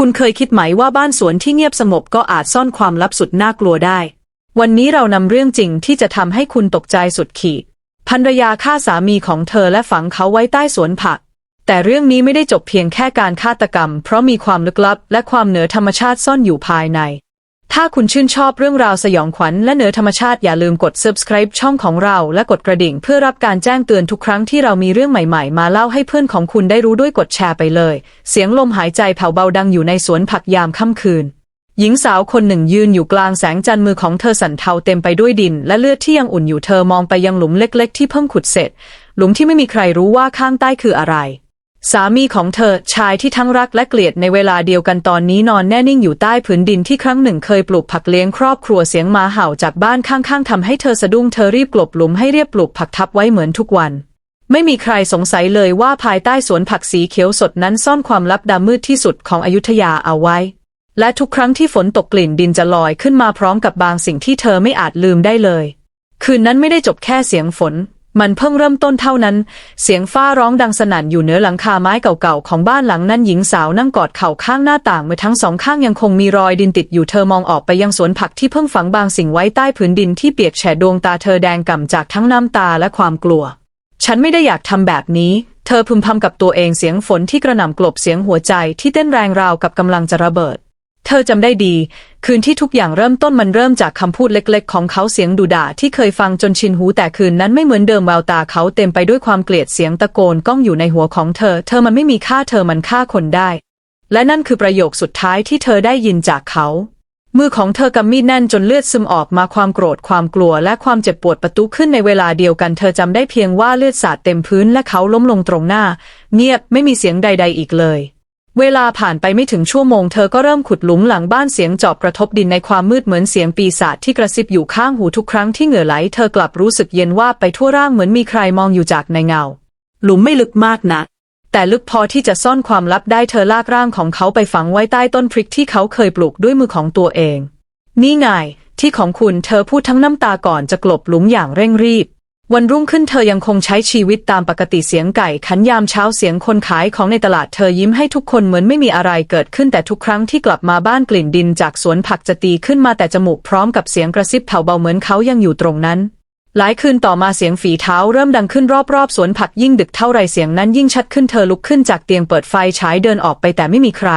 คุณเคยคิดไหมว่าบ้านสวนที่เงียบสงบก็อาจซ่อนความลับสุดน่ากลัวได้ วันนี้เรานำเรื่องจริงที่จะทำให้คุณตกใจสุดขีดภรรยาฆ่าสามีของเธอและฝังเขาไว้ใต้สวนผัก แต่เรื่องนี้ไม่ได้จบเพียงแค่การฆาตกรรม เพราะมีความลึกลับและความเหนือธรรมชาติซ่อนอยู่ภายใน ถ้าคุณชื่นชอบเรื่องราวสยองขวัญและเหนือธรรมชาติอย่าลืมกด subscribe ช่องของเราและกดกระดิ่งเพื่อรับการแจ้งเตือนทุกครั้งที่เรามีเรื่องใหม่ๆ มาเล่าให้เพื่อนของคุณได้รู้ด้วยกดแชร์ไปเลย เสียงลมหายใจแผ่วเบาดังอยู่ในสวนผักยามค่ำคืน หญิงสาวคนหนึ่งยืนอยู่กลางแสงจันทร์มือของเธอสั่นเทาเต็มไปด้วยดิน และเลือดที่ยังอุ่นอยู่เธอมองไปยังหลุมเล็ก ๆ ที่เพิ่งขุดเสร็จ หลุมที่ไม่มีใครรู้ว่าข้างใต้คืออะไร สามีของเธอชายที่ทั้งรักและเกลียดในเวลาเดียวกันตอนนี้นอนแน่นิ่งอยู่ใต้ผืนดินที่ครั้งหนึ่งเคยปลูกผักเลี้ยงครอบครัวเสียงหมาเห่าจากบ้านข้างๆทำให้เธอสะดุ้งเธอรีบกลบหลุมให้เรียบปลูกผักทับไว้เหมือนทุกวัน ไม่มีใครสงสัยเลยว่าภายใต้สวนผักสีเขียวสดนั้นซ่อนความลับดำมืดที่สุดของอยุธยาเอาไว้ และทุกครั้งที่ฝนตกกลิ่นดินจะลอยขึ้นมาพร้อมกับบางสิ่งที่เธอไม่อาจลืมได้เลย คืนนั้นไม่ได้จบแค่เสียงฝน มันเพิ่งเริ่มต้นเท่านั้น เสียงฟ้าร้องดังสนั่นอยู่เหนือหลังคาไม้เก่าๆของบ้านหลังนั้นหญิงสาวนั่งกอดเข่าข้างหน้าต่างมือทั้งสองข้างยังคงมีรอยดินติดอยู่เธอมองออกไปยังสวนผักที่เพิ่งฝังบางสิ่งไว้ใต้ผืนดินที่เปียกแฉะดวงตาเธอแดงก่ำจากทั้งน้ำตาและความกลัว ฉันไม่ได้อยากทำแบบนี้ เธอพึมพำกับตัวเองเสียงฝนที่กระหน่ำกลบเสียงหัวใจที่เต้นแรงราวกับกำลังจะระเบิด เธอจำได้ดี คืนที่ทุกอย่างเริ่มต้นมันเริ่มจากคำพูดเล็กๆ ของเขาเสียงดุด่าที่เคยฟังจนชินหูแต่คืนนั้นไม่เหมือนเดิมแววตาเขาเต็มไปด้วยความเกลียดเสียงตะโกนก้องอยู่ในหัวของเธอ เธอมันไม่มีค่าเธอมันฆ่าคนได้ และนั่นคือประโยคสุดท้ายที่เธอได้ยินจากเขามือของเธอกำมีดแน่นจนเลือดซึมออกมาความโกรธความกลัวและความเจ็บปวดประตุขึ้นในเวลาเดียวกันเธอจำได้เพียงว่าเลือดสาดเต็มพื้นและเขาล้มลงตรงหน้า เงียบไม่มีเสียงใด ๆ อีกเลย เวลาผ่านไปไม่ถึงชั่วโมงเธอก็เริ่มขุดหลุมหลังบ้านเสียงจอบกระทบดินในความมืดเหมือนเสียงปีศาจที่กระซิบอยู่ข้างหูทุกครั้งที่เหงื่อไหล เธอกลับรู้สึกเย็นว่าไปทั่วร่างเหมือนมีใครมองอยู่จากในเงา หลุมไม่ลึกมากนะแต่ลึกพอที่จะซ่อนความลับได้เธอลากร่างของเขาไปฝังไว้ใต้ต้นพริกที่เขาเคยปลูกด้วยมือของตัวเอง นี่ไงที่ของคุณเธอพูดทั้งน้ำตาก่อนจะกลบหลุมอย่างเร่งรีบ วันรุ่งขึ้นเธอยังคงใช้ชีวิตตามปกติเสียงไก่ขันยามเช้าเสียงคนขายของในตลาดเธอยิ้มให้ทุกคนเหมือนไม่มีอะไรเกิดขึ้นแต่ทุกครั้งที่กลับมาบ้านกลิ่นดินจากสวนผักจะตีขึ้นมาแต่จมูกพร้อมกับเสียงกระซิบแผ่วเบาเหมือนเขายังอยู่ตรงนั้น หลายคืนต่อมาเสียงฝีเท้าเริ่มดังขึ้นรอบๆ สวนผักยิ่งดึกเท่าไรเสียงนั้นยิ่งชัดขึ้นเธอลุกขึ้นจากเตียงเปิดไฟฉายเดินออกไปแต่ไม่มีใคร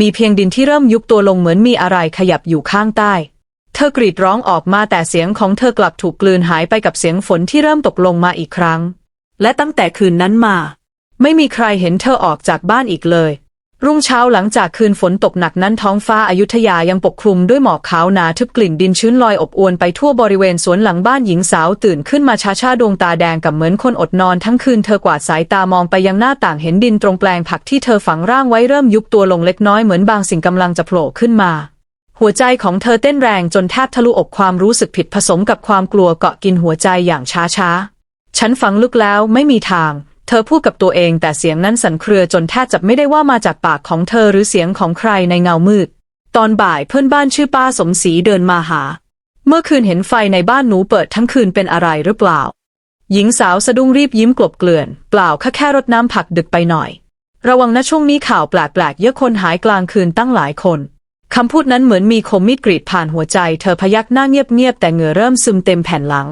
มีเพียงดินที่เริ่มยุบตัวลงเหมือนมีอะไรขยับอยู่ข้างใต้ เธอกรีดร้องออกมาแต่เสียงของเธอกลับถูกกลืนหายไปกับเสียงฝนที่เริ่มตกลงมาอีกครั้ง และตั้งแต่คืนนั้นมา ไม่มีใครเห็นเธอออกจากบ้านอีกเลย รุ่งเช้าหลังจากคืนฝนตกหนักนั้นท้องฟ้าอายุทยายังปกคลุมด้วยหมอกขาวหนาทึบกลิ่นดินชื้นลอยอบอวนไปทั่วบริเวณสวนหลังบ้านหญิงสาวตื่นขึ้นมาช้าชาดวงตาแดงกับเหมือนคนอดนอนทั้งคืนเธอกวาดสายตามองไปยังหน้าต่างเห็นดินตรงแปลงผักที่เธอฝังร่างไว้เริ่มยุบตัวลงเล็กน้อยเหมือนบางสิ่งกำลังจะโผล่ขึ้นมา หัวใจของเธอเต้นแรงจนแทบทะลุอกความรู้สึกผิดผสมกับความกลัวเกาะกินหัวใจอย่างช้าช้าฉันฟังลึกแล้วไม่มีทาง เธอพูดกับตัวเองแต่เสียงนั้นสั่นเครือจนแทบจับไม่ได้ว่ามาจากปากของเธอหรือเสียงของใครในเงามืด ตอนบ่ายเพื่อนบ้านชื่อป้าสมศรีเดินมาหา เมื่อคืนเห็นไฟในบ้านหนูเปิดทั้งคืนเป็นอะไรหรือเปล่า หญิงสาวสะดุ้งรีบยิ้มกลบเกลื่อน เปล่าแค่แค่รดน้ำผักดึกไปหน่อย ระวังนะช่วงนี้ข่าวแปลกๆเยอะคนหายกลางคืนตั้งหลายคน คำพูดนั้นเหมือนมีคมมีดกรีดผ่านหัวใจ เธอพยักหน้าเงียบๆแต่เหงื่อเริ่มซึมเต็มแผ่นหลัง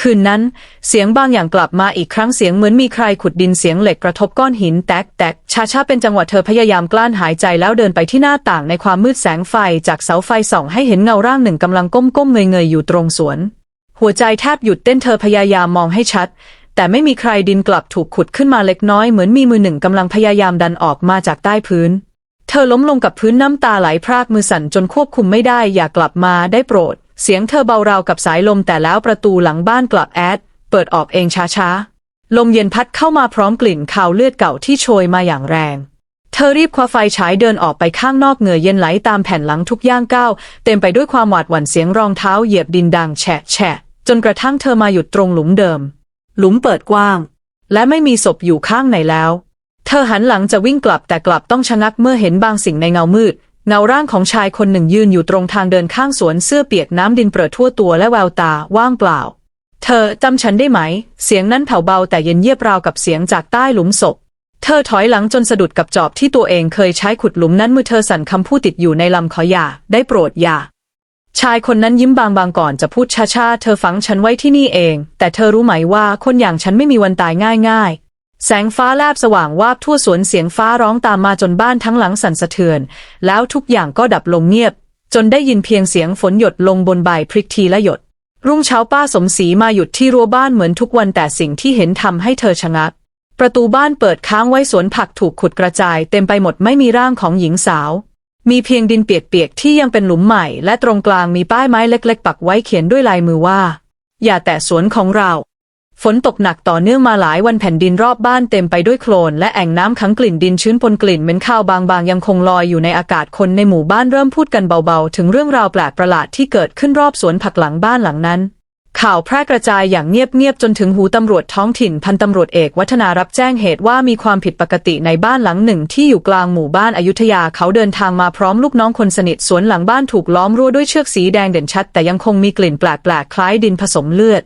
คืนนั้น เสียงบางอย่างกลับมาอีกครั้งเสียงเหมือนมีใครขุดดินเสียงเหล็กกระทบก้อนหินแตกแตกชาชาเป็นจังหวะเธอพยายามกลั้นหายใจแล้วเดินไปที่หน้าต่างในความมืดแสงไฟจากเสาไฟส่องให้เห็นเงาร่างหนึ่งกำลังก้มๆเงยๆอยู่ตรงสวน หัวใจแทบหยุดเต้นเธอพยายามมองให้ชัด แต่ไม่มีใครดินกลับถูกขุดขึ้นมาเล็กน้อยเหมือนมีมือหนึ่งกำลังพยายามดันออกมาจากใต้พื้น เธอล้มลงกับพื้นน้ำตาไหลพรากมือสั่นจนควบคุมไม่ได้อย่ากลับมาได้โปรด เสียงเธอเบาราวกับสายลมแต่แล้วประตูหลังบ้านกลับแอด เปิดออกเองช้าๆ ลมเย็นพัดเข้ามาพร้อมกลิ่นคาวเลือดเก่าที่โชยมาอย่างแรง เธอรีบคว้าไฟฉายเดินออกไปข้างนอกเหงื่อเย็นไหลตามแผ่นหลังทุกย่างก้าวเต็มไปด้วยความหวาดหวั่นเสียงรองเท้าเหยียบดินดังแฉะแฉะจนกระทั่งเธอมาหยุดตรงหลุมเดิม หลุมเปิดกว้าง และไม่มีศพอยู่ข้างไหนแล้ว เธอหันหลังจะวิ่งกลับแต่กลับต้องชะงักเมื่อเห็นบางสิ่งในเงามืด เงาร่างของชายคนหนึ่งยืนอยู่ตรงทางเดินข้างสวนเสื้อเปียกน้ำดินเปรอะทั่วตัวและแววตาว่างเปล่า เธอจำฉันได้ไหม เสียงนั้นแผ่วเบาแต่เย็นเยียบราวกับเสียงจากใต้หลุมศพ เธอถอยหลังจนสะดุดกับจอบที่ตัวเองเคยใช้ขุดหลุมนั้นมือเธอสั่นคำพูดติดอยู่ในลำขออย่า ได้โปรดอย่าชายคนนั้นยิ้มบางๆก่อนจะพูดช้าๆ เธอฝังฉันไว้ที่นี่เอง แต่เธอรู้ไหมว่าคนอย่างฉันไม่มีวันตายง่ายๆ แสงฟ้าแลบสว่างวาบทั่วสวนเสียงฟ้าร้องตามมาจนบ้านทั้งหลังสั่นสะเทือน แล้วทุกอย่างก็ดับลงเงียบ จนได้ยินเพียงเสียงฝนหยดลงบนใบพริกทีละหยด รุ่งเช้าป้าสมศรีมาหยุดที่รั้วบ้านเหมือนทุกวันแต่สิ่งที่เห็นทำให้เธอชะงัก ประตูบ้านเปิดค้างไว้สวนผักถูกขุดกระจาย เต็มไปหมดไม่มีร่างของหญิงสาว มีเพียงดินเปียกๆที่ยังเป็นหลุมใหม่ และตรงกลางมีป้ายไม้เล็ก ๆ ปักไว้เขียนด้วยลายมือว่า อย่าแตะสวนของเรา ฝนตกหนักต่อเนื่องมาหลายวันแผ่นดินรอบบ้านเต็มไปด้วยโคลนและแอ่งน้ำขังกลิ่นดินชื้นปนกลิ่นเหม็นข้าวบางๆ ยังคงลอยอยู่ในอากาศคนในหมู่บ้านเริ่มพูดกันเบาๆ ถึงเรื่องราวแปลกประหลาดที่เกิดขึ้นรอบสวนผักหลังบ้านหลังนั้น ข่าวแพร่กระจายอย่างเงียบๆจนถึงหูตำรวจท้องถิ่นพันตำรวจเอกวัฒนารับแจ้งเหตุว่ามีความผิดปกติในบ้านหลังหนึ่ง ที่อยู่กลางหมู่บ้านอยุธยาเขาเดินทางมาพร้อมลูกน้องคนสนิทสวนหลังบ้านถูกล้อมรั้วด้วยเชือกสีแดงเด่นชัด แต่ยังคงมีกลิ่นแปลกๆคล้ายดินผสมเลือด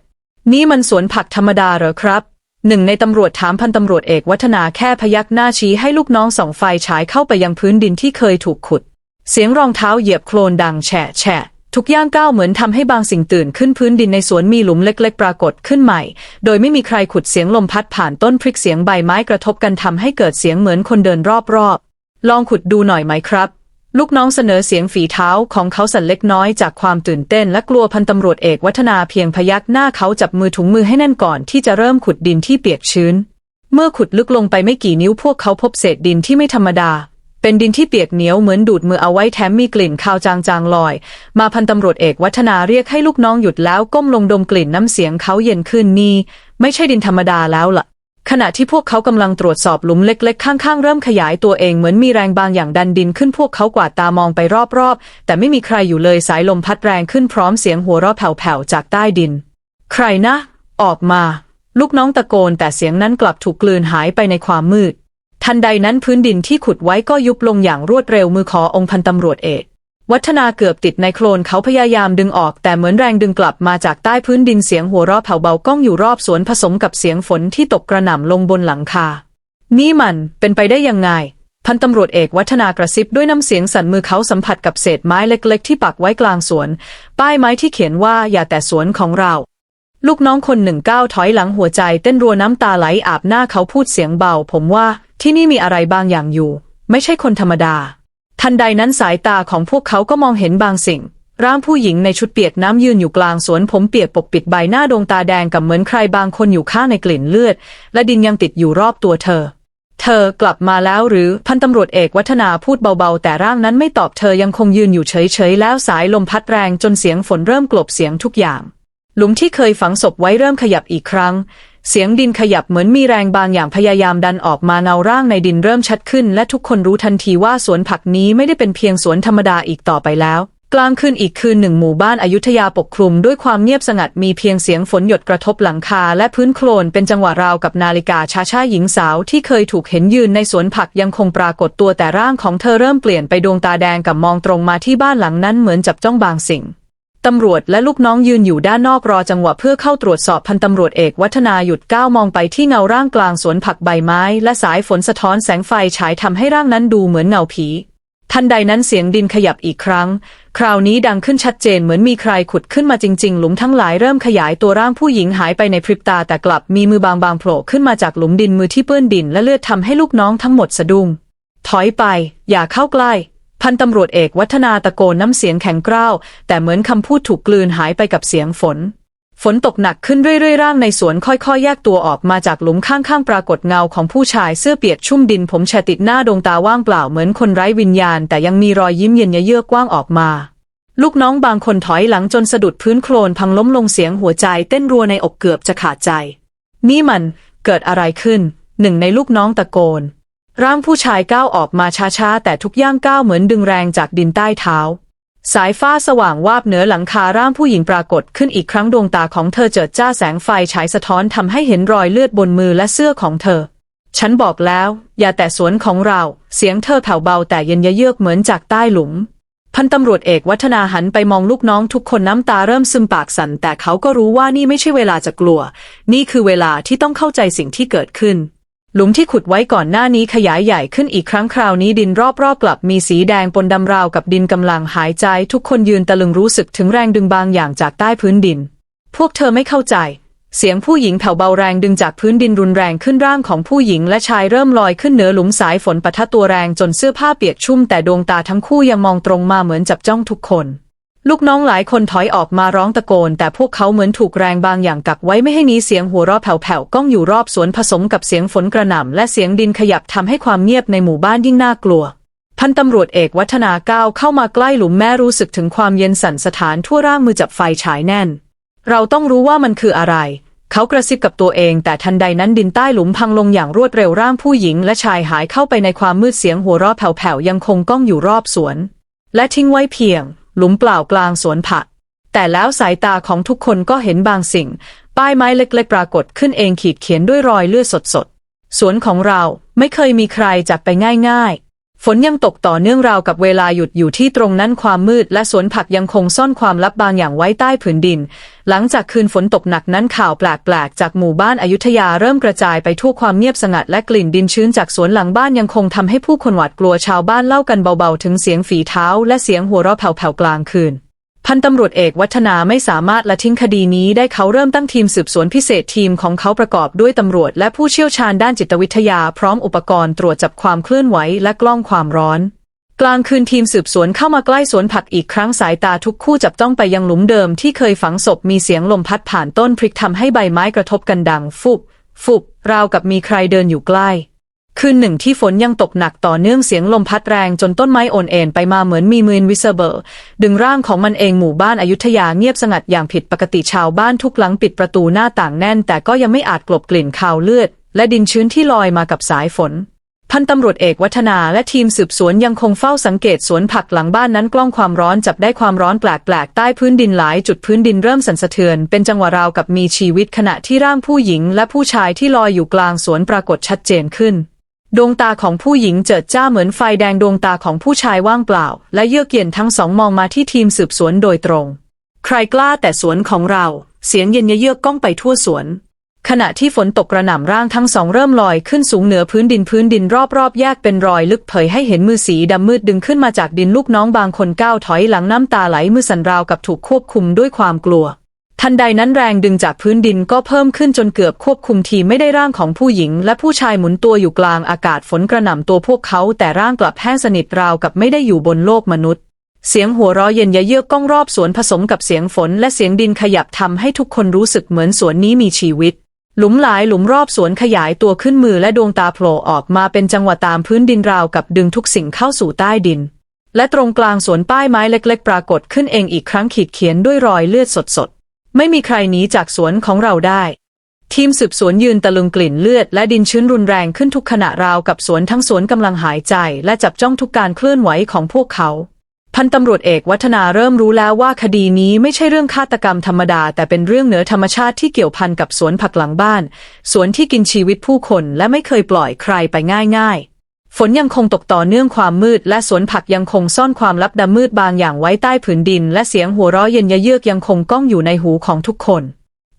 นี่มันสวนผักธรรมดาเหรอครับ หนึ่งในตำรวจถามพันตำรวจเอกวัฒนาแค่พยักหน้าชี้ให้ลูกน้องส่องไฟฉายเข้าไปยังพื้นดินที่เคยถูกขุด เสียงรองเท้าเหยียบโคลนดังแฉะแฉะทุกย่างก้าวเหมือนทำให้บางสิ่งตื่นขึ้นพื้นดินในสวนมีหลุมเล็ก ๆ ปรากฏขึ้นใหม่ โดยไม่มีใครขุดเสียงลมพัดผ่านต้นพริกเสียงใบไม้กระทบกันทำให้เกิดเสียงเหมือนคนเดินรอบๆลองขุดดูหน่อยไหมครับ ลูกน้องเสนอเสียงฝีเท้าของเขาสั่นเล็กน้อยจากความตื่นเต้นและกลัวพันตำรวจเอกวัฒนาเพียงพยักหน้าเขาจับมือถุงมือให้แน่นก่อนที่จะเริ่มขุดดินที่เปียกชื้น เมื่อขุดลึกลงไปไม่กี่นิ้วพวกเขาพบเศษดินที่ไม่ธรรมดา เป็นดินที่เปียกเหนียวเหมือนดูดมือเอาไว้แถมมีกลิ่นคาวจางๆลอย มาพันตำรวจเอกวัฒนาเรียกให้ลูกน้องหยุดแล้วก้มลงดมกลิ่นน้ำเสียงเขาเย็นขึ้นนี่ไม่ใช่ดินธรรมดาแล้วล่ะ ขณะที่พวกเขากำลังตรวจสอบหลุมเล็ก ๆ ข้าง ๆ เริ่มขยายตัวเองเหมือนมีแรงบางอย่างดันดินขึ้นพวกเขากวาดตามองไปรอบๆ แต่ไม่มีใครอยู่เลยสายลมพัดแรงขึ้นพร้อมเสียงหัวเราะแผ่วๆจากใต้ดิน ใครนะ ออกมา ลูกน้องตะโกน แต่เสียงนั้นกลับถูกกลืนหายไปในความมืด ทันใดนั้นพื้นดินที่ขุดไว้ก็ยุบลงอย่างรวดเร็วมือขอองค์พันตำรวจเอก วัฒนาเกือบติดในโคลนเขาพยายามดึงออก แต่เหมือนแรงดึงกลับมาจากใต้พื้นดินเสียงหัวเราะแผ่วเบาก้องอยู่รอบสวนผสมกับเสียงฝนที่ตกกระหน่ำลงบนหลังคา นี่มันเป็นไปได้ยังไง พันตำรวจเอกวัฒนากระซิบด้วยน้ำเสียงสั่นมือเขาสัมผัสกับเศษไม้เล็กๆ ที่ปักไว้กลางสวน ป้ายไม้ที่เขียนว่าอย่าแต่สวนของเรา ลูกน้องคนหนึ่งก้าวถอยหลังหัวใจเต้นรัวน้ำตาไหลอาบหน้าเขาพูดเสียงเบา ผมว่าที่นี่มีอะไรบางอย่างอยู่ ไม่ใช่คนธรรมดา ทันใดนั้นสายตาของพวกเขาก็มองเห็นบางสิ่ง ร่างผู้หญิงในชุดเปียกน้ำยืนอยู่กลางสวนผมเปียกปกปิดใบหน้าดวงตาแดงกับเหมือนใครบางคนอยู่ข้างในกลิ่นเลือด และดินยังติดอยู่รอบตัวเธอ เธอกลับมาแล้วหรือพันตำรวจเอกวัฒนาพูดเบาๆ แต่ร่างนั้นไม่ตอบเธอยังคงยืนอยู่เฉยๆแล้วสายลมพัดแรงจนเสียงฝนเริ่มกลบเสียงทุกอย่าง หลุมที่เคยฝังศพไว้เริ่มขยับอีกครั้ง เสียงดินขยับเหมือนมีแรงบางอย่างพยายามดันออกมาเงาร่างในดินเริ่มชัดขึ้น และทุกคนรู้ทันทีว่าสวนผักนี้ไม่ได้เป็นเพียงสวนธรรมดาอีกต่อไปแล้ว กลางคืนอีกคืนหนึ่งหมู่บ้านอายุธยาปกคลุมด้วยความเงียบสงัดมีเพียงเสียงฝนหยดกระทบหลังคา และพื้นโคลนเป็นจังหวะราวกับนาฬิกาช้าช้าหญิงสาวที่เคยถูกเห็นยืนในสวนผักยังคงปรากฏตัวแต่ร่างของเธอเริ่มเปลี่ยนไปดวงตาแดงกับมองตรงมาที่บ้านหลังนั้นเหมือนจับจ้องบางสิ่ง ตำรวจและลูกน้องยืนอยู่ด้านนอกรอจังหวะเพื่อเข้าตรวจสอบพันตำรวจเอกวัฒนาหยุดก้าวมองไปที่เงาร่างกลางสวนผักใบไม้ และสายฝนสะท้อนแสงไฟฉายทำให้ร่างนั้นดูเหมือนเงาผี ทันใดนั้นเสียงดินขยับอีกครั้ง คราวนี้ดังขึ้นชัดเจนเหมือนมีใครขุดขึ้นมาจริง ๆ หลุมทั้งหลายเริ่มขยายตัวร่างผู้หญิงหายไปในพริบตาแต่กลับมีมือบางๆโผล่ขึ้นมาจากหลุมดินมือที่เปื้อนดินและเลือดทำให้ลูกน้องทั้งหมดสะดุ้งถอยไป อย่าเข้าใกล้ พันตำรวจเอกวัฒนาตะโกนน้ำเสียงแข็งกร้าว แต่เหมือนคำพูดถูกกลืนหายไปกับเสียงฝน ฝนตกหนักขึ้นเรื่อยๆ ร่างในสวนค่อยๆ แยกตัวออกมาจากหลุมข้างๆ ปรากฏเงาของผู้ชายเสื้อเปียกชุ่มดินผมแฉติดหน้าดวงตาว่างเปล่าเหมือนคนไร้วิญญาณ แต่ยังมีรอยยิ้มเย็นเยือกกว้างออกมาลูกน้องบางคนถอยหลังจนสะดุดพื้นโคลนพังล้มลงเสียงหัวใจเต้นรัวในอกเกือบจะขาดใจ นี่มันเกิดอะไรขึ้น หนึ่งในลูกน้องตะโกน ร่างผู้ชายก้าวออกมาช้าๆ แต่ทุกย่างก้าวเหมือนดึงแรงจากดินใต้เท้า สายฟ้าสว่างวาบเหนือหลังคาร่างผู้หญิงปรากฏขึ้นอีกครั้งดวงตาของเธอเจิดจ้าแสงไฟฉายสะท้อนทำให้เห็นรอยเลือดบนมือและเสื้อของเธอ ฉันบอกแล้ว อย่าแตะสวนของเรา เสียงเธอแผ่วเบาแต่เย็นเยือกเหมือนจากใต้หลุม พันตำรวจเอกวัฒนาหันไปมองลูกน้องทุกคนน้ำตาเริ่มซึมปากสั่นแต่เขาก็รู้ว่านี่ไม่ใช่เวลาจะกลัว นี่คือเวลาที่ต้องเข้าใจสิ่งที่เกิดขึ้น หลุมที่ขุดไว้ก่อนหน้านี้ขยายใหญ่ขึ้นอีกครั้งคราวนี้ดินรอบๆกลับมีสีแดงปนดำราวกับดินกำลังหายใจ ทุกคนยืนตะลึงรู้สึกถึงแรงดึงบางอย่างจากใต้พื้นดิน พวกเธอไม่เข้าใจ เสียงผู้หญิงแผ่วเบาแรงดึงจากพื้นดินรุนแรงขึ้นร่างของผู้หญิงและชายเริ่มลอยขึ้นเหนือหลุมสายฝนปะทะตัวแรงจนเสื้อผ้าเปียกชุ่มแต่ดวงตาทั้งคู่ยังมองตรงมาเหมือนจับจ้องทุกคน ลูกน้องหลายคนถอยออกมาร้องตะโกน แต่พวกเขาเหมือนถูกแรงบางอย่างกักไว้ไม่ให้มีเสียงหัวเราะแผ่วๆก้องอยู่รอบสวนผสมกับเสียงฝนกระหน่ำและเสียงดินขยับทำให้ความเงียบในหมู่บ้านยิ่งน่ากลัว พันตำรวจเอกวัฒนาก้าวเข้ามาใกล้หลุมแม่รู้สึกถึงความเย็นสั่นสถานทั่วร่างมือจับไฟฉายแน่น เราต้องรู้ว่ามันคืออะไร เขากระซิบกับตัวเองแต่ทันใดนั้นดินใต้หลุมพังลงอย่างรวดเร็วร่างผู้หญิง และชายหายเข้าไปในความมืดเสียงหัวเราะแผ่วๆยังคงก้องอยู่รอบสวน และทิ้งไว้เพียง หลุมเปล่ากลางสวนผัก แต่แล้วสายตาของทุกคนก็เห็นบางสิ่ง ป้ายไม้เล็ก ๆ ปรากฏขึ้นเองขีดเขียนด้วยรอยเลือดสดๆสวนของเราไม่เคยมีใครจากไปง่าย ๆ ฝนยังตกต่อเนื่องราวกับเวลาหยุดอยู่ที่ตรงนั้นความมืดและสวนผักยังคงซ่อนความลับบางอย่างไว้ใต้ผืนดิน หลังจากคืนฝนตกหนักนั้นข่าวแปลกๆ จากหมู่บ้านอายุทยาเริ่มกระจายไปทั่วความเงียบสงัดและกลิ่นดินชื้นจากสวนหลังบ้านยังคงทำให้ผู้คนหวาดกลัวชาวบ้านเล่ากันเบาๆ ถึงเสียงฝีเท้าและเสียงหัวเราะแผ่วๆกลางคืน พันตำรวจเอกวัฒนาไม่สามารถละทิ้งคดีนี้ได้เขาเริ่มตั้งทีมสืบสวนพิเศษทีมของเขาประกอบด้วยตำรวจและผู้เชี่ยวชาญด้านจิตวิทยาพร้อมอุปกรณ์ตรวจจับความเคลื่อนไหวและกล้องความร้อน กลางคืนทีมสืบสวนเข้ามาใกล้สวนผักอีกครั้งสายตาทุกคู่จับจ้องไปยังหลุมเดิมที่เคยฝังศพมีเสียงลมพัดผ่านต้นพริกทำให้ใบไม้กระทบกันดังฟุบฟุบราวกับมีใครเดินอยู่ใกล้ คืนหนึ่งที่ฝนยังตกหนักต่อเนื่องเสียงลมพัดแรงจนต้นไม้โอนเอ็นไปมาเหมือนมีมืนวิเซเบอร์ ดึงร่างของมันเองหมู่บ้านอายุทยาเงียบสงัดอย่างผิดปกติชาวบ้านทุกหลังปิดประตูหน้าต่างแน่น แต่ก็ยังไม่อาจกลบกลิ่นคาวเลือด และดินชื้นที่ลอยมากับสายฝน พันตำรวจเอกวัฒนาและทีมสืบสวนยังคงเฝ้าสังเกตสวนผักหลังบ้านนั้นกล้องความร้อนจับได้ความร้อนแปลกๆใต้พื้นดินหลายจุดพื้นดินเริ่มสั่นสะเทือน เป็นจังหวะราวกับมีชีวิตขณะที่ร่างผู้หญิง และผู้ชายที่ลอยอยู่กลางสวนปรากฏชัดเจนขึ้น ดวงตาของผู้หญิงเจิดจ้าเหมือนไฟแดงดวงตาของผู้ชายว่างเปล่า และเยือกเย็นทั้งสองมองมาที่ทีมสืบสวนโดยตรง ใครกล้าแต่สวนของเรา เสียงเย็นเยือกก้องไปทั่วสวน ขณะที่ฝนตกกระหน่ำร่างทั้งสองเริ่มลอยขึ้นสูงเหนือพื้นดินพื้นดินรอบๆแยกเป็นรอยลึกเผยให้เห็นมือสีดำมืดดึงขึ้นมาจากดินลูกน้องบางคนก้าวถอยหลังน้ำตาไหลมือสั่นราวกับถูกควบคุมด้วยความกลัว ทันใดนั้นแรงดึงจากพื้นดินก็เพิ่มขึ้นจนเกือบควบคุมทีไม่ได้ร่างของผู้หญิง และผู้ชายหมุนตัวอยู่กลางอากาศฝนกระหน่ำตัวพวกเขา แต่ร่างกลับแห้งสนิทราวกับไม่ได้อยู่บนโลกมนุษย์ เสียงหัวเราะเย็นยะเยือกก้องรอบสวนผสมกับเสียงฝน และเสียงดินขยับทำให้ทุกคนรู้สึกเหมือนสวนนี้มีชีวิต หลุมหลายหลุมรอบสวนขยายตัวขึ้นมือและดวงตาโผล่ออกมาเป็นจังหวะตามพื้นดินราวกับดึงทุกสิ่งเข้าสู่ใต้ดิน และตรงกลางสวนป้ายไม้เล็ก ๆ ปรากฏขึ้นเองอีกครั้งขีดเขียนด้วยรอยเลือดสด ไม่มีใครหนีจากสวนของเราได้ ทีมสืบสวนยืนตะลึงกลิ่นเลือดและดินชื้นรุนแรงขึ้นทุกขณะราวกับสวนทั้งสวนกำลังหายใจและจับจ้องทุกการเคลื่อนไหวของพวกเขา พันตำรวจเอกวัฒนาเริ่มรู้แล้วว่าคดีนี้ไม่ใช่เรื่องฆาตกรรมธรรมดา แต่เป็นเรื่องเหนือธรรมชาติที่เกี่ยวพันกับสวนผักหลังบ้าน สวนที่กินชีวิตผู้คนและไม่เคยปล่อยใครไปง่ายๆ ฝนยังคงตกต่อเนื่องความมืด และสวนผักยังคงซ่อนความลับดำมืดบางอย่างไว้ใต้ผืนดิน และเสียงหัวเราะเย็นยะเยือกยังคงก้องอยู่ในหูของทุกคน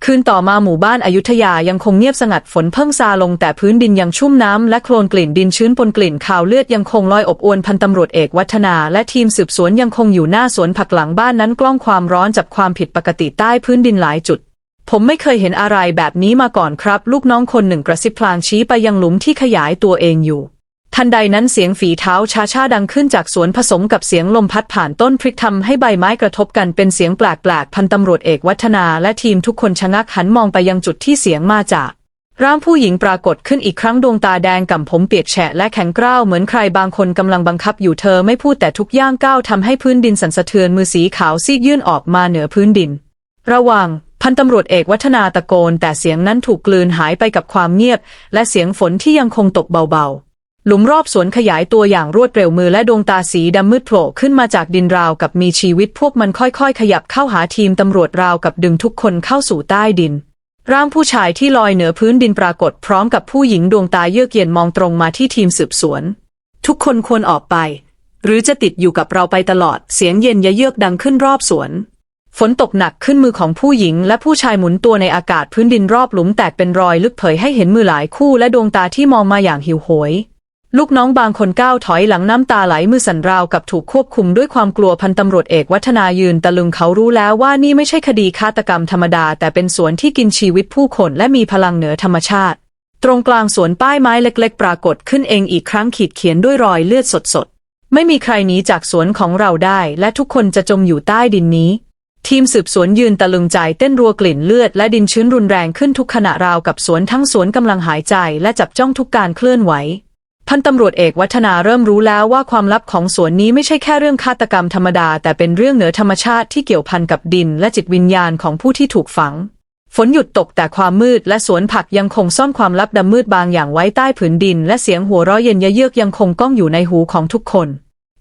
คืนต่อมาหมู่บ้านอายุทยายังคงเงียบสงัดฝนเพิ่งซาลงแต่พื้นดินยังชุ่มน้ำและโคลนกลิ่นดินชื้นปนกลิ่นคาวเลือดยังคงลอยอบอวนพันตำรวจเอกวัฒนา และทีมสืบสวนยังคงอยู่หน้าสวนผักหลังบ้านนั้นกล้องความร้อนจับความผิดปกติใต้พื้นดินหลายจุดผมไม่เคยเห็นอะไรแบบนี้มาก่อนครับ ลูกน้องคนหนึ่งกระซิบพลางชี้ไปยังหลุมที่ขยายตัวเองอยู่ ทันใดนั้นเสียงฝีเท้าช้าๆดังขึ้นจากสวนผสมกับเสียงลมพัดผ่านต้นพริกทำให้ใบไม้กระทบกันเป็นเสียงแปลกๆพันตำรวจเอกวัฒนาและทีมทุกคนชะงักหันมองไปยังจุดที่เสียงมาจากร่างผู้หญิงปรากฏขึ้นอีกครั้งดวงตาแดงก่ำผมเปียกแฉะและแข็งกร้าวเหมือนใครบางคนกำลังบังคับอยู่เธอไม่พูดแต่ทุกย่างก้าวทำให้พื้นดินสั่นสะเทือนมือสีขาวซีกยื่นออกมาเหนือพื้นดิน ระวังพันตำรวจเอกวัฒนาตะโกน แต่เสียงนั้นถูกกลืนหายไปกับความเงียบ และเสียงฝนที่ยังคงตกเบาๆ หลุมรอบสวนขยายตัวอย่างรวดเร็วมือและดวงตาสีดำมืดโผล่ขึ้นมาจากดินราวกับมีชีวิตพวกมันค่อยๆ ขยับเข้าหาทีมตำรวจราวกับดึงทุกคนเข้าสู่ใต้ดิน ร่างผู้ชายที่ลอยเหนือพื้นดินปรากฏพร้อมกับผู้หญิงดวงตาเยือกเย็นมองตรงมาที่ทีมสืบสวน ทุกคนควรออกไป หรือจะติดอยู่กับเราไปตลอดเสียงเย็นยะเยือกดังขึ้นรอบสวน ฝนตกหนักขึ้นมือของผู้หญิง และผู้ชายหมุนตัวในอากาศพื้นดินรอบหลุมแตกเป็นรอยลึกเผยให้เห็นมือหลายคู่และดวงตาที่มองมาอย่างหิวโหย ลูกน้องบางคนก้าวถอยหลังน้ำตาไหลมือสั่นราวกับถูกควบคุมด้วยความกลัวพันตำรวจเอกวัฒนายืนตะลึงเขารู้แล้วว่านี่ไม่ใช่คดีฆาตกรรมธรรมดา แต่เป็นสวนที่กินชีวิตผู้คนและมีพลังเหนือธรรมชาติ ตรงกลางสวนป้ายไม้เล็กๆ ปรากฏขึ้นเองอีกครั้งขีดเขียนด้วยรอยเลือดสดๆ ไม่มีใครหนีจากสวนของเราได้ และทุกคนจะจมอยู่ใต้ดินนี้ทีมสืบสวนยืนตะลึงใจเต้นรัวกลิ่นเลือดและดินชื้นรุนแรงขึ้นทุกขณะราวกับสวนทั้งสวนกำลังหายใจและจับจ้องทุกการเคลื่อนไหว พันตำรวจเอกวัฒนาเริ่มรู้แล้วว่าความลับของสวนนี้ไม่ใช่แค่เรื่องฆาตกรรมธรรมดา แต่เป็นเรื่องเหนือธรรมชาติที่เกี่ยวพันกับดินและจิตวิญญาณของผู้ที่ถูกฝัง ฝนหยุดตกแต่ความมืดและสวนผักยังคงซ่อนความลับดำมืดบางอย่างไว้ใต้ผืนดิน และเสียงหัวเราะเย็นยะเยือกยังคงก้องอยู่ในหูของทุกคน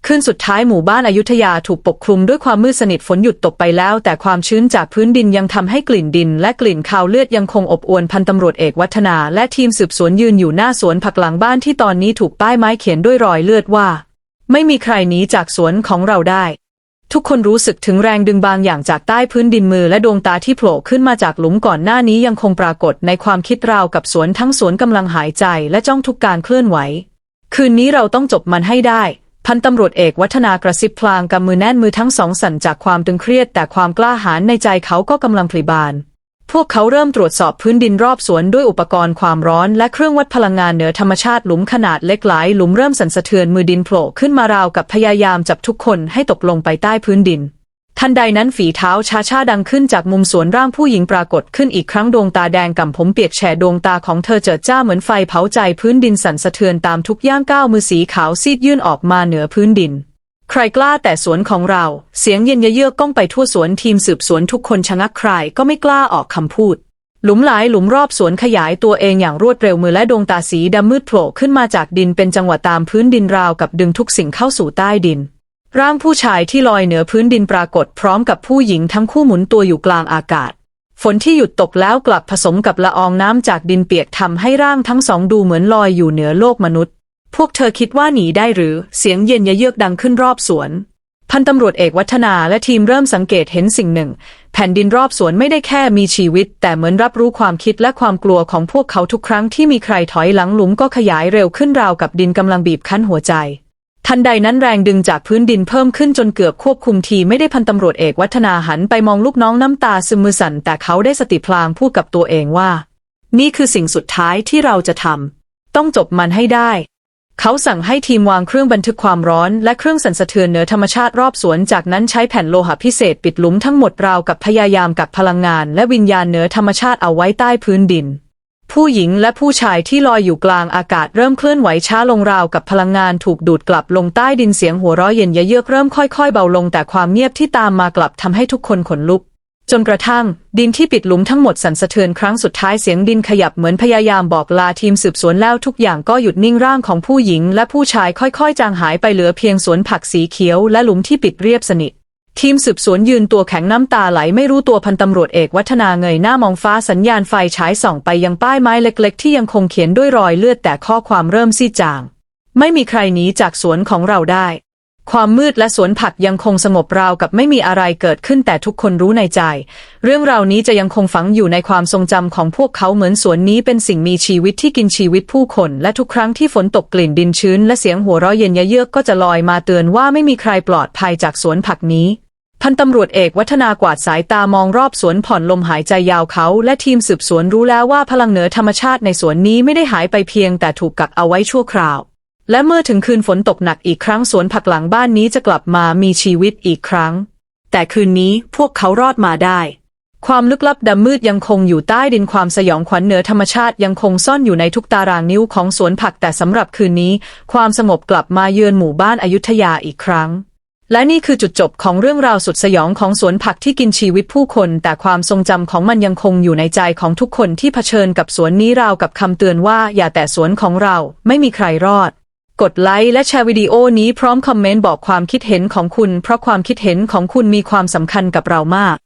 คืนสุดท้ายหมู่บ้านอายุทยาถูกปกคลุมด้วยความมืดสนิทฝนหยุดตกไปแล้ว แต่ความชื้นจากพื้นดินยังทำให้กลิ่นดิน และกลิ่นคาวเลือดยังคงอบอวนพันตำรวจเอกวัฒนา และทีมสืบสวนยืนอยู่หน้าสวนผักหลังบ้านที่ตอนนี้ถูกป้ายไม้เขียนด้วยรอยเลือดว่า ไม่มีใครหนีจากสวนของเราได้ ทุกคนรู้สึกถึงแรงดึงบางอย่างจากใต้พื้นดินมือและดวงตาที่โผล่ขึ้นมาจากหลุมก่อนหน้านี้ยังคงปรากฏในความคิดราวกับสวนทั้งสวนกำลังหายใจและจ้องทุกการเคลื่อนไหว คืนนี้เราต้องจบมันให้ได้ พันตำรวจเอกวัฒนากระซิบพลางกำมือแน่นมือทั้งสองสั่นจากความตึงเครียด แต่ความกล้าหาญในใจเขาก็กำลังพลิบาน พวกเขาเริ่มตรวจสอบพื้นดินรอบสวนด้วยอุปกรณ์ความร้อนและเครื่องวัดพลังงานเหนือธรรมชาติหลุมขนาดเล็กหลายหลุมเริ่มสั่นสะเทือนมือดินโผล่ขึ้นมาราวกับพยายามจับทุกคนให้ตกลงไปใต้พื้นดิน ทันใดนั้นฝีเท้าช้าชาๆดังขึ้นจากมุมสวนร่างผู้หญิงปรากฏขึ้นอีกครั้งดวงตาแดงก่ำผมเปียกแฉดวงตาของเธอเจิดจ้าเหมือนไฟเผาใจพื้นดินสั่นสะเทือนตามทุกย่างก้าวมือสีขาวซีดยื่นออกมาเหนือพื้นดิน ใครกล้าแต่สวนของเรา เสียงเย็นเยือกก้องไปทั่วสวนทีมสืบสวนทุกคนชะงักใครก็ไม่กล้าออกคำพูด หลุมหลายหลุมรอบสวนขยายตัวเองอย่างรวดเร็วมือและดวงตาสีดำมืดโผล่ขึ้นมาจากดินเป็นจังหวะตามพื้นดินราวกับดึงทุกสิ่งเข้าสู่ใต้ดิน ร่างผู้ชายที่ลอยเหนือพื้นดินปรากฏพร้อมกับผู้หญิงทั้งคู่หมุนตัวอยู่กลางอากาศ ฝนที่หยุดตกแล้วกลับผสมกับละอองน้ำจากดินเปียกทำให้ร่างทั้งสองดูเหมือนลอยอยู่เหนือโลกมนุษย์ พวกเธอคิดว่าหนีได้หรือเสียงเย็นยะเยือกดังขึ้นรอบสวนพันตำรวจเอกวัฒนาและทีมเริ่มสังเกตเห็นสิ่งหนึ่ง แผ่นดินรอบสวนไม่ได้แค่มีชีวิต แต่เหมือนรับรู้ความคิดและความกลัวของพวกเขาทุกครั้งที่มีใครถอยหลังหลุมก็ขยายเร็วขึ้นราวกับดินกำลังบีบคั้นหัวใจ ทันใดนั้นแรงดึงจากพื้นดินเพิ่มขึ้นจนเกือบควบคุมทีไม่ได้พันตำรวจเอกวัฒนาหันไปมองลูกน้องน้ำตาซึมมือสั่นแต่เขาได้สติพลางพูดกับตัวเองว่า นี่คือสิ่งสุดท้ายที่เราจะทำต้องจบมันให้ได้ เขาสั่งให้ทีมวางเครื่องบันทึกความร้อนและเครื่องสั่นสะเทือนเหนือธรรมชาติรอบสวนจากนั้นใช้แผ่นโลหะพิเศษปิดหลุมทั้งหมดราวกับพยายามกักพลังงานและวิญญาณเหนือธรรมชาติเอาไว้ใต้พื้นดิน ผู้หญิงและผู้ชายที่ลอยอยู่กลางอากาศเริ่มเคลื่อนไหวช้าลงราวกับพลังงานถูกดูดกลับลงใต้ดินเสียงหัวเราะเย็นยะเยือกเริ่มค่อยๆ เบาลงแต่ความเงียบที่ตามมากลับทำให้ทุกคนขนลุก จนกระทั่ง ดินที่ปิดหลุมทั้งหมดสั่นสะเทือนครั้งสุดท้ายเสียงดินขยับเหมือนพยายามบอกลาทีมสืบสวนแล้วทุกอย่างก็หยุดนิ่งร่างของผู้หญิง และผู้ชายค่อยๆ จางหายไปเหลือเพียงสวนผักสีเขียวและหลุมที่ปิดเรียบสนิท ทีมสืบสวนยืนตัวแข็งน้ำตาไหลไม่รู้ตัวพันตำรวจเอกวัฒนาเงยหน้ามองฟ้าสัญญาณไฟฉายส่องไปยังป้ายไม้เล็ก ๆ ที่ยังคงเขียนด้วยรอยเลือดแต่ข้อความเริ่มซีจาง ไม่มีใครหนีจากสวนของเราได้ ความมืดและสวนผักยังคงสงบราวกับไม่มีอะไรเกิดขึ้นแต่ทุกคนรู้ในใจ เรื่องราวนี้จะยังคงฝังอยู่ในความทรงจำของพวกเขาเหมือนสวนนี้เป็นสิ่งมีชีวิตที่กินชีวิตผู้คน และทุกครั้งที่ฝนตกกลิ่นดินชื้น และเสียงหัวเราะเย็นยเยือกก็จะลอยมาเตือนว่าไม่มีใครปลอดภัยจากสวนผักนี้ พันตำรวจเอกวัฒนากวาดสายตามองรอบสวนผ่อนลมหายใจยาวเขา และทีมสืบสวนรู้แล้วว่าพลังเหนือธรรมชาติในสวนนี้ไม่ได้หายไปเพียงแต่ถูกกักเอาไว้ชั่วคราว และเมื่อถึงคืนฝนตกหนักอีกครั้งสวนผักหลังบ้านนี้จะกลับมามีชีวิตอีกครั้ง แต่คืนนี้พวกเขารอดมาได้ ความลึกลับดำมืดยังคงอยู่ใต้ดินความสยองขวัญเหนือธรรมชาติยังคงซ่อนอยู่ในทุกตารางนิ้วของสวนผักแต่สำหรับคืนนี้ ความสงบกลับมาเยือนหมู่บ้านอยุธยาอีกครั้ง และนี่คือจุดจบของเรื่องราวสุดสยองของสวนผักที่กินชีวิตผู้คน แต่ความทรงจำของมันยังคงอยู่ในใจของทุกคนที่เผชิญกับสวนนี้ราวกับคำเตือนว่าอย่าแตะสวนของเราไม่มีใครรอด กดไลค์และแชร์วิดีโอนี้พร้อมคอมเมนต์บอกความคิดเห็นของคุณ เพราะความคิดเห็นของคุณมีความสำคัญกับเรามาก